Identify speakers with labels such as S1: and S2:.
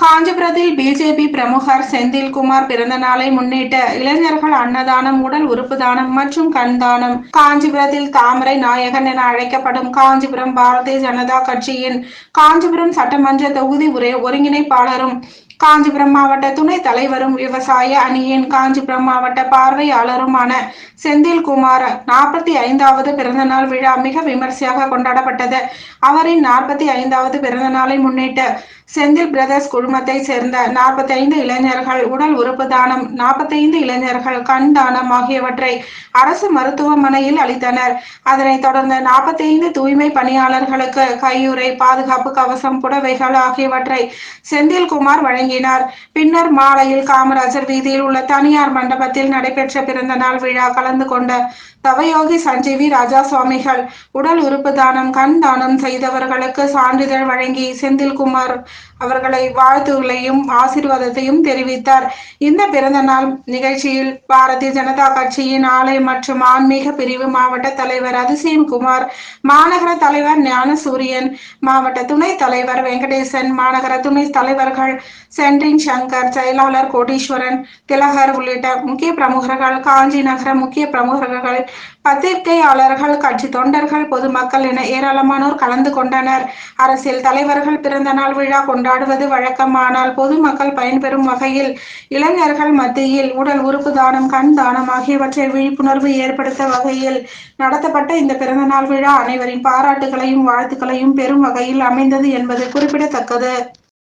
S1: காஞ்சிபுரத்தில் பிஜேபி பிரமுகர் செந்தில்குமார் பிறந்த நாளை முன்னிட்டு இளைஞர்கள் அன்னதானம் உடல் உறுப்பு தானம் மற்றும் கண் தானம். காஞ்சிபுரத்தில் தாமரை நாயகன் என அழைக்கப்படும் காஞ்சிபுரம் பாரதிய ஜனதா கட்சியின் காஞ்சிபுரம் சட்டமன்ற தொகுதி உரை ஒருங்கிணைப்பாளரும் காஞ்சிபுரம் மாவட்ட துணை தலைவரும் விவசாய அணியின் காஞ்சிபுரம் மாவட்ட பார்வையாளருமான செந்தில்குமார் நாற்பத்தி ஐந்தாவது பிறந்தநாள் விழா மிக விமர்சையாக கொண்டாடப்பட்டது. அவரின் நாற்பத்தி ஐந்தாவது பிறந்த நாளை முன்னிட்டு செந்தில் பிரதர்ஸ் குழு குடும்பத்தை சேர்ந்த நாற்பத்தி ஐந்து இளைஞர்கள் உடல் உறுப்பு தானம் நாற்பத்தி ஐந்து இளைஞர்கள் கண் தானம் ஆகியவற்றை அரசு மருத்துவமனையில் அளித்தனர். அதனைத் தொடர்ந்து நாற்பத்தி ஐந்து தூய்மை பணியாளர்களுக்கு கையுறை பாதுகாப்பு கவசம் புடவைகள் ஆகியவற்றை செந்தில்குமார் வழங்கினார். பின்னர் மாலையில் காமராஜர் வீதியில் உள்ள தனியார் மண்டபத்தில் நடைபெற்ற பிறந்த நாள் விழா கலந்து கொண்ட தவயோகி சஞ்சீவி ராஜா சுவாமிகள் உடல் உறுப்பு தானம் கண் தானம் செய்தவர்களுக்கு சான்றிதழ் வழங்கி செந்தில்குமார் அவர்களை வாழ் வாழ்த்துகளையும் ஆசீர்வாதத்தையும் தெரிவித்தார். இந்த பிறந்த நாள் நிகழ்ச்சியில் பாரதிய ஜனதா கட்சியின் ஆலை மற்றும் ஆன்மீக பிரிவு மாவட்ட தலைவர் அதிசயம் குமார் மாநகர தலைவர் ஞானசூரியன் மாவட்ட துணைத் தலைவர் வெங்கடேசன் மாநகர துணை தலைவர்கள் சென்ட்ரின் சங்கர் செயலாளர் கோடீஸ்வரன் திலகர் உள்ளிட்ட முக்கிய பிரமுகர்கள் காஞ்சி நகர முக்கிய பிரமுகர்கள் பத்திரிகையாளர்கள் கட்சி தொண்டர்கள் பொதுமக்கள் என ஏராளமானோர் கலந்து கொண்டனர். அரசியல் தலைவர்கள் பிறந்த நாள் விழா கொண்டாடுவது வழக்கம். வழக்கமானால் பொதுமக்கள் பயன்பெறும் வகையில் இளைஞர்கள் மத்தியில் உடல் உறுப்பு தானம் கண் தானம் ஆகியவற்றை விழிப்புணர்வு ஏற்படுத்த வகையில் நடத்தப்பட்ட இந்த பிறந்தநாள் விழா அனைவரின் பாராட்டுகளையும் வாழ்த்துக்களையும் பெறும் வகையில் அமைந்தது என்பது குறிப்பிடத்தக்கது.